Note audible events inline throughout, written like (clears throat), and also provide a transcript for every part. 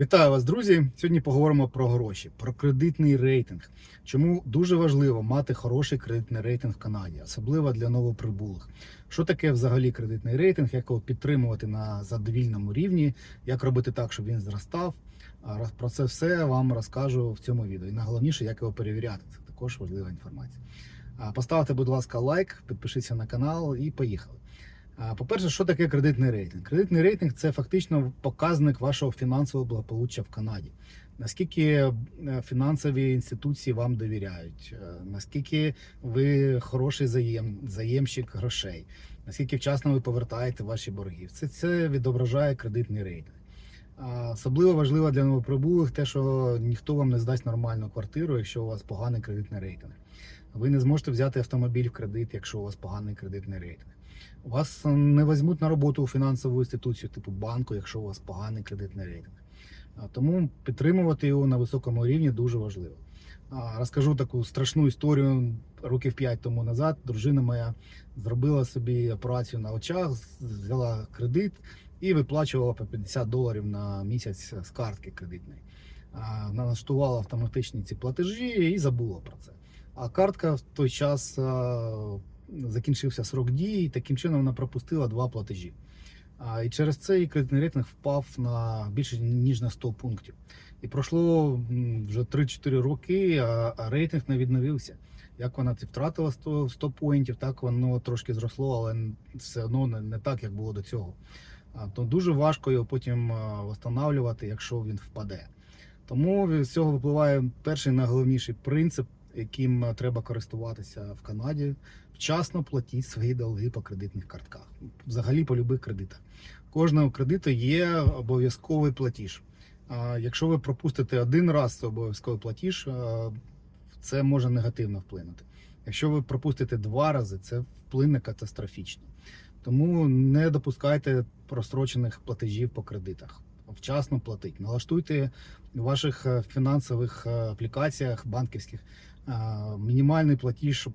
Вітаю вас, друзі! Сьогодні поговоримо про гроші, про кредитний рейтинг. Чому дуже важливо мати хороший кредитний рейтинг в Канаді, особливо для новоприбулих. Що таке взагалі кредитний рейтинг, як його підтримувати на задовільному рівні, як робити так, щоб він зростав. Про це все вам розкажу в цьому відео. І найголовніше, як його перевіряти. Це також важлива інформація. Поставте, будь ласка, лайк, підпишіться на канал і поїхали. По-перше, що таке кредитний рейтинг? Кредитний рейтинг це фактично показник вашого фінансового благополуччя в Канаді. Наскільки е, фінансові інституції вам довіряють, е, наскільки ви хороший заєм, заємщик грошей, наскільки вчасно ви повертаєте ваші борги. Це, це відображає кредитний рейтинг. Особливо важливо для новоприбулих те, що ніхто вам не здасть нормальну квартиру, якщо у вас поганий кредитний рейтинг. Ви не зможете взяти автомобіль в кредит, якщо у вас поганий кредитний рейтинг. Вас не візьмуть на роботу у фінансову інституцію, типу банку, якщо у вас поганий кредитний рейтинг. Тому підтримувати його на високому рівні дуже важливо. Розкажу таку страшну історію. Років 5 тому назад дружина моя зробила собі операцію на очах, взяла кредит і виплачувала по 50 доларів на місяць з картки кредитної. Налаштувала автоматичні ці платежі і забула про це. А картка в той час а, закінчився срок дії, і таким чином вона пропустила два платежі. І через це її кредитний рейтинг впав на більше ніж на 100 пунктів. І пройшло вже 3-4 роки, а, рейтинг не відновився. Як вона втратила 100, 100 поінтів, так воно трошки зросло, але все одно не, так, як було до цього. То дуже важко його потім а, восстанавлювати, якщо він впаде. Тому з цього випливає перший найголовніший принцип, яким треба користуватися в Канаді. Вчасно платіть свої долги по кредитних картках. Взагалі по любих кредитах. Кожного кредиту є обов'язковий платіж. Якщо ви пропустите один раз обов'язковий платіж, це може негативно вплинути. Якщо ви пропустите два рази, це вплине катастрофічно. Тому не допускайте прострочених платежів по кредитах. Вчасно платить. Налаштуйте в ваших е, фінансових е, аплікаціях банківських е, мінімальний платіж, щоб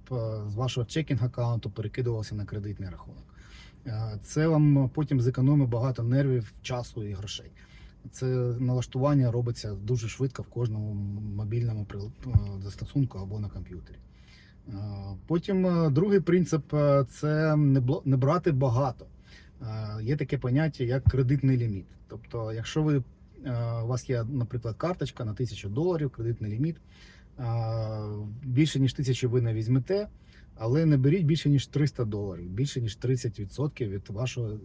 з вашого чекінг аккаунту перекидувався на кредитний рахунок. Це вам потім зекономить багато нервів, часу і грошей. Це налаштування робиться дуже швидко в кожному мобільному застосунку або на комп'ютері. Потім другий принцип це не брати багато. Е, Є таке поняття як кредитний ліміт. Тобто, якщо ви, е, у вас є, наприклад, карточка на 1000 доларів, кредитний ліміт, е, більше ніж 1000 ви не візьмете, але не беріть більше ніж 300 доларів, більше ніж 30% від вашого,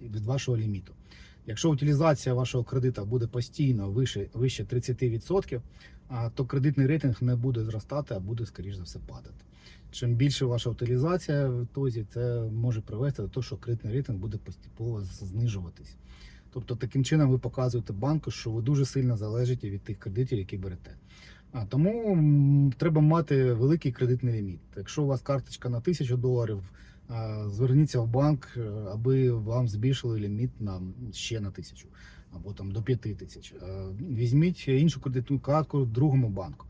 від вашого ліміту. Якщо утилізація вашого кредита буде постійно вище, вище 30%, а, то кредитний рейтинг не буде зростати, а буде, скоріш за все, падати. Чим більше ваша утилізація в тозі, це може привести до того, що кредитний рейтинг буде поступово знижуватись. Тобто таким чином ви показуєте банку, що ви дуже сильно залежите від тих кредитів, які берете. А тому треба мати великий кредитний ліміт. Якщо у вас карточка на 1000 доларів, зверніться в банк, е, аби вам збільшили ліміт на ще на тисячу або там до 5 тисяч. Е, Візьміть іншу кредитну картку в другому банку.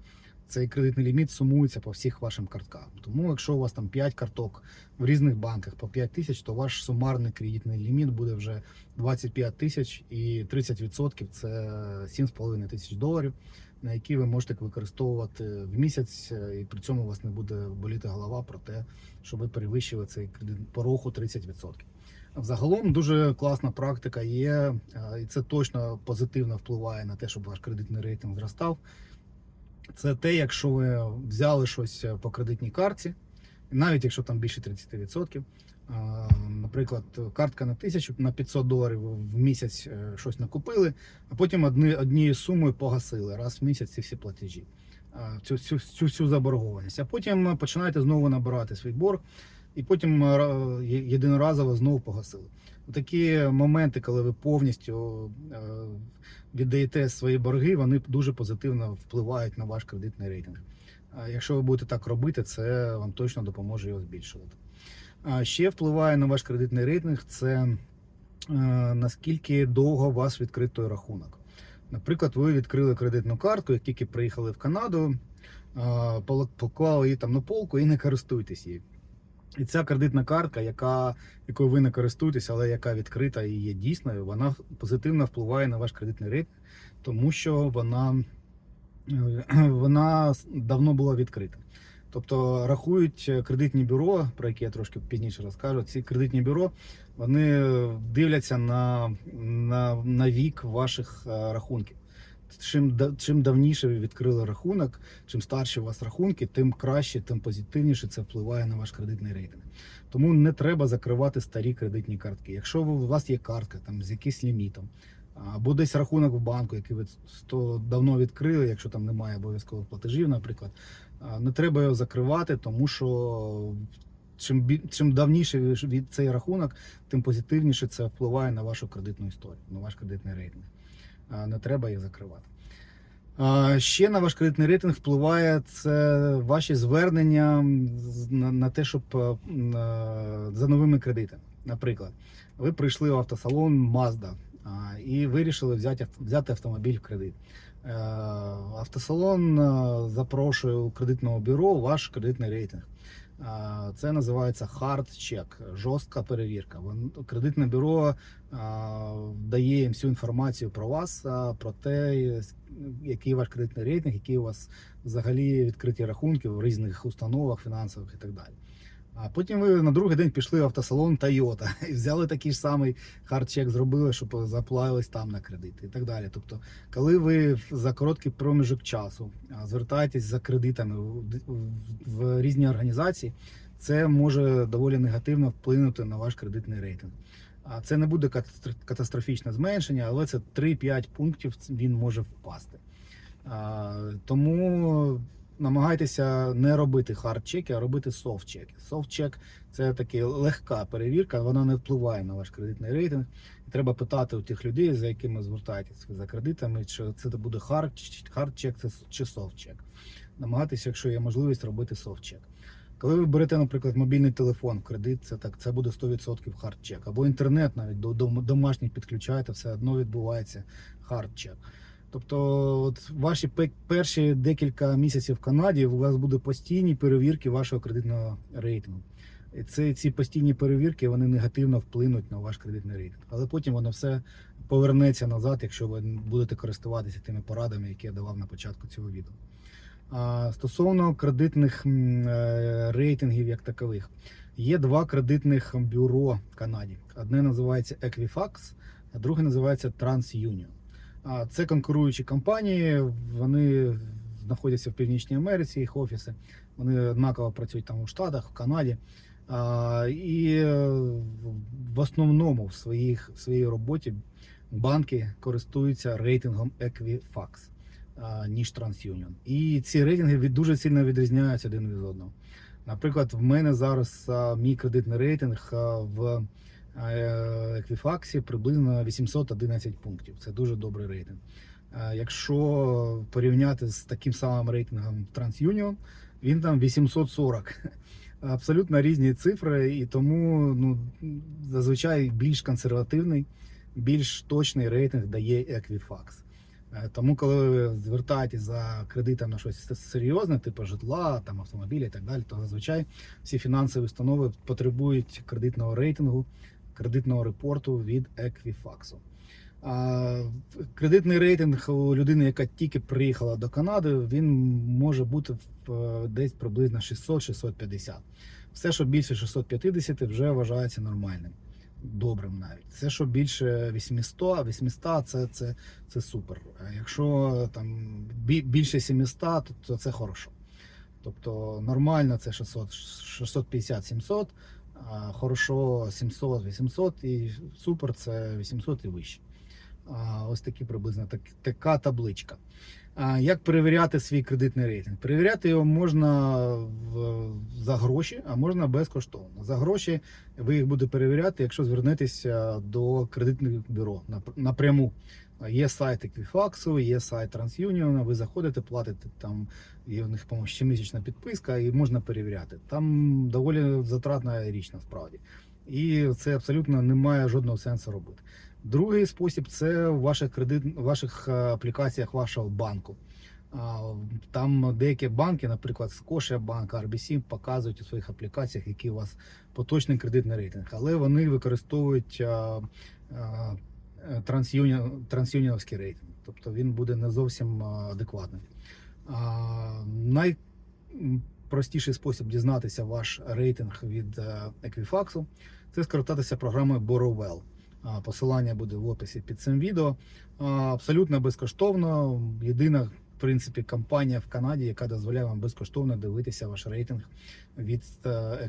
Цей кредитний ліміт сумується по всіх вашим карткам. Тому, якщо у вас там 5 карток в різних банках по 5 тисяч, то ваш сумарний кредитний ліміт буде вже 25 тисяч і 30% це 7,5 тисяч доларів, на які ви можете використовувати в місяць, е, і при цьому у вас не буде боліти голова про те, що ви перевищили цей порог у 30%. Взагалом дуже класна практика є, е, і це точно позитивно впливає на те, щоб ваш кредитний рейтинг зростав. Це те, якщо ви взяли щось по кредитній карті, навіть якщо там більше 30%, а, наприклад, картка на 1000, на 500 доларів в місяць е, щось накупили, а потім одні, однією сумою погасили раз в місяць ці всі платежі, цю, цю, цю всю заборгованість. А потім починаєте знову набирати свій борг, і потім е, єдиноразово знову погасили. Такі моменти, коли ви повністю е, віддаєте свої борги, вони дуже позитивно впливають на ваш кредитний рейтинг. Якщо ви будете так робити, це вам точно допоможе його збільшувати. Ще впливає на ваш кредитний рейтинг це е, наскільки довго у вас відкритий рахунок. Наприклад, ви відкрили кредитну картку, як тільки приїхали в Канаду, е, поклали її там на полку і не користуєтесь її. І ця кредитна картка, яка, якою ви не користуєтесь, але яка відкрита і є дійсною, вона позитивно впливає на ваш кредитний рейтинг, тому що вона, е, (clears throat) вона давно була відкрита. Тобто рахують кредитні бюро, про які я трошки пізніше розкажу. Ці кредитні бюро вони дивляться на, на, на вік ваших е, рахунків. Чим, чим давніше ви відкрили рахунок, чим старші у вас рахунки, тим краще, тим позитивніше це впливає на ваш кредитний рейтинг. Тому не треба закривати старі кредитні картки. Якщо у вас є картка там з якимось лімітом, або десь рахунок в банку, який ви сто давно відкрили, якщо там немає обов'язкових платежів, наприклад, не треба його закривати, тому що чим, чим давніше від цей рахунок, тим позитивніше це впливає на вашу кредитну історію, на ваш кредитний рейтинг. Не треба їх закривати. Ще на ваш кредитний рейтинг впливає це ваші звернення на, на те, щоб е, за новими кредитами. Наприклад, ви прийшли в автосалон Mazda і вирішили взяти, взяти автомобіль в кредит. Е, Автосалон е, запрошує у кредитного бюро ваш кредитний рейтинг. Е, Це називається hard check, жорстка перевірка. Кредитне бюро дає їм всю інформацію про вас, про те, який ваш кредитний рейтинг, які у вас взагалі відкриті рахунки в різних установах фінансових і так далі. А потім ви на другий день пішли в автосалон Toyota і взяли такий ж самий хардчек, зробили, щоб заплавились там на кредит і так далі. Тобто, коли ви за короткий проміжок часу звертаєтесь за кредитами в, різні організації, це може доволі негативно вплинути на ваш кредитний рейтинг. А це не буде катастро- катастрофічне зменшення, але це 3-5 пунктів він може впасти. Тому намагайтеся не робити хардчеки, а робити софтчеки. Софтчек це така легка перевірка, вона не впливає на ваш кредитний рейтинг. І треба питати у тих людей, за якими звертаєтесь за кредитами, чи це буде хард, хардчек чи софтчек. Намагайтеся, якщо є можливість, робити софтчек. Коли ви берете, наприклад, мобільний телефон в кредит, це так, це буде 100% хардчек. Або інтернет навіть до домашніх підключаєте, все одно відбувається хардчек. Тобто, от ваші перші декілька місяців в Канаді у вас буде постійні перевірки вашого кредитного рейтингу. І це, ці постійні перевірки вони негативно вплинуть на ваш кредитний рейтинг. Але потім воно все повернеться назад, якщо ви будете користуватися тими порадами, які я давав на початку цього відео. А стосовно кредитних е, рейтингів як такових, є два кредитних бюро в Канаді. Одне називається Equifax, а друге називається TransUnion. Це конкуруючі компанії, вони знаходяться в Північній Америці, їх офіси. Вони однаково працюють там у Штатах, в Канаді. І е, в основному в, своїх, в своїй роботі банки користуються рейтингом Equifax, ніж TransUnion. І ці рейтинги дуже сильно відрізняються один від одного. Наприклад, в мене зараз мій кредитний рейтинг в е, Equifax приблизно 811 пунктів. Це дуже добрий рейтинг. Якщо порівняти з таким самим рейтингом TransUnion, він там 840. (laughs) Абсолютно різні цифри, і тому ну, зазвичай більш консервативний, більш точний рейтинг дає Equifax. Е, Тому, коли ви звертаєтесь за кредитом на щось серйозне, типу житла, там автомобіля і так далі, то зазвичай всі фінансові установи потребують кредитного рейтингу, кредитного репорту від Equifax. Кредитний рейтинг у людини, яка тільки приїхала до Канади, він може бути е, десь приблизно 600-650. Все, що більше 650, вже вважається нормальним, добрим навіть. Все, що більше 800, 800 це, це, це супер. А якщо там більше 700, то, то це хорошо. Тобто нормально це 600, 650-700, хорошо 700-800 і супер це 800 і вище. Ось такі приблизно так, така табличка. Як перевіряти свій кредитний рейтинг? Перевіряти його можна в, за гроші, а можна безкоштовно. За гроші ви їх будете перевіряти, якщо звернетеся до кредитних бюро нап- напряму. Є сайт Equifax, є сайт TransUnion, ви заходите, платите там, є у них, по-моєму, щомісячна підписка, і можна перевіряти. Там доволі затратна річ насправді. І це абсолютно не має жодного сенсу робити. Другий спосіб це в ваших кредит, ваших е, аплікаціях вашого банку. Там деякі банки, наприклад, Scotiabank, RBC, показують у своїх аплікаціях, який у вас поточний кредитний рейтинг, але вони використовують а, трансюніонівський рейтинг, тобто він буде не зовсім адекватним. Найпростіший спосіб дізнатися ваш рейтинг від е, Equifax – це скористатися програмою Borrowell. А, Посилання буде в описі під цим відео. Абсолютно безкоштовно. Єдина в принципі компанія в Канаді, яка дозволяє вам безкоштовно дивитися ваш рейтинг від е. А,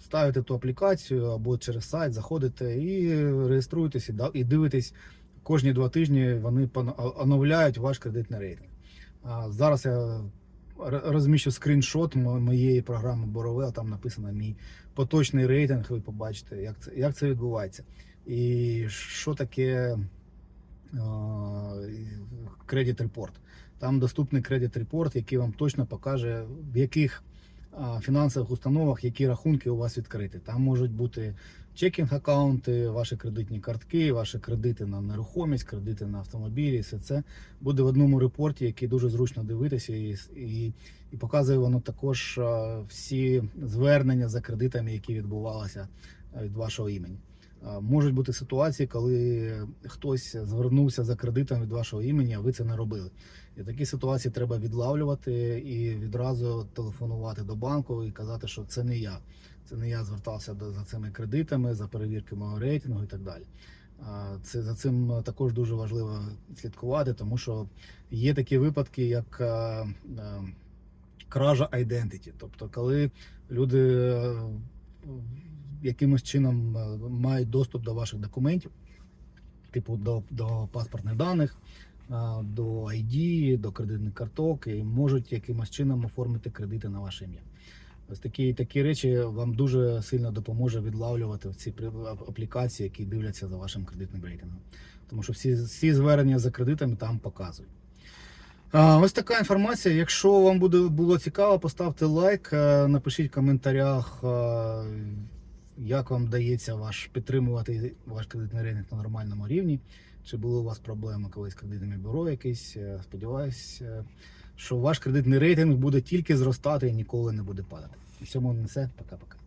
Ставите ту аплікацію або через сайт, заходите і реєструєтесь і дивитесь кожні два тижні. Вони оновляють ваш кредитний рейтинг. Зараз я розміщу скріншот моєї програми Borrowell, там написано мій поточний рейтинг. Ви побачите, як це, як це відбувається. І що таке кредит репорт. Там доступний кредит репорт, який вам точно покаже, в яких фінансових установах які рахунки у вас відкриті. Там можуть бути чекінг аккаунти, ваші кредитні картки, ваші кредити на нерухомість, кредити на автомобілі. Все це буде в одному репорті, який дуже зручно дивитися, і, і, і показує воно також всі звернення за кредитами, які відбувалися від вашого імені. Можуть бути ситуації, коли хтось звернувся за кредитом від вашого імені, а ви це не робили. І такі ситуації треба відлавлювати і відразу телефонувати до банку і казати, що це не я. Це не я звертався за цими кредитами, за перевірки мого рейтингу і так далі. Це за цим також дуже важливо слідкувати, тому що є такі випадки, як а, а, кража identity. Тобто, коли люди е, якимось чином е, мають доступ до ваших документів, типу до, до паспортних даних, до ID, до кредитних карток, і можуть якимось чином оформити кредити на ваше ім'я. Ось такі, такі речі вам дуже сильно допоможе відлавлювати ці аплікації, які дивляться за вашим кредитним рейтингом. Тому що всі, всі звернення за кредитами там показують. А, ось така інформація. Якщо вам буде було цікаво, поставте лайк, е, напишіть в коментарях, е, як вам вдається ваш підтримувати ваш кредитний рейтинг на нормальному рівні. Чи були у вас проблеми колись з кредитними бюро якісь? Сподіваюся, е, що ваш кредитний рейтинг буде тільки зростати і ніколи не буде падати. На цьому не все. Пока-пока.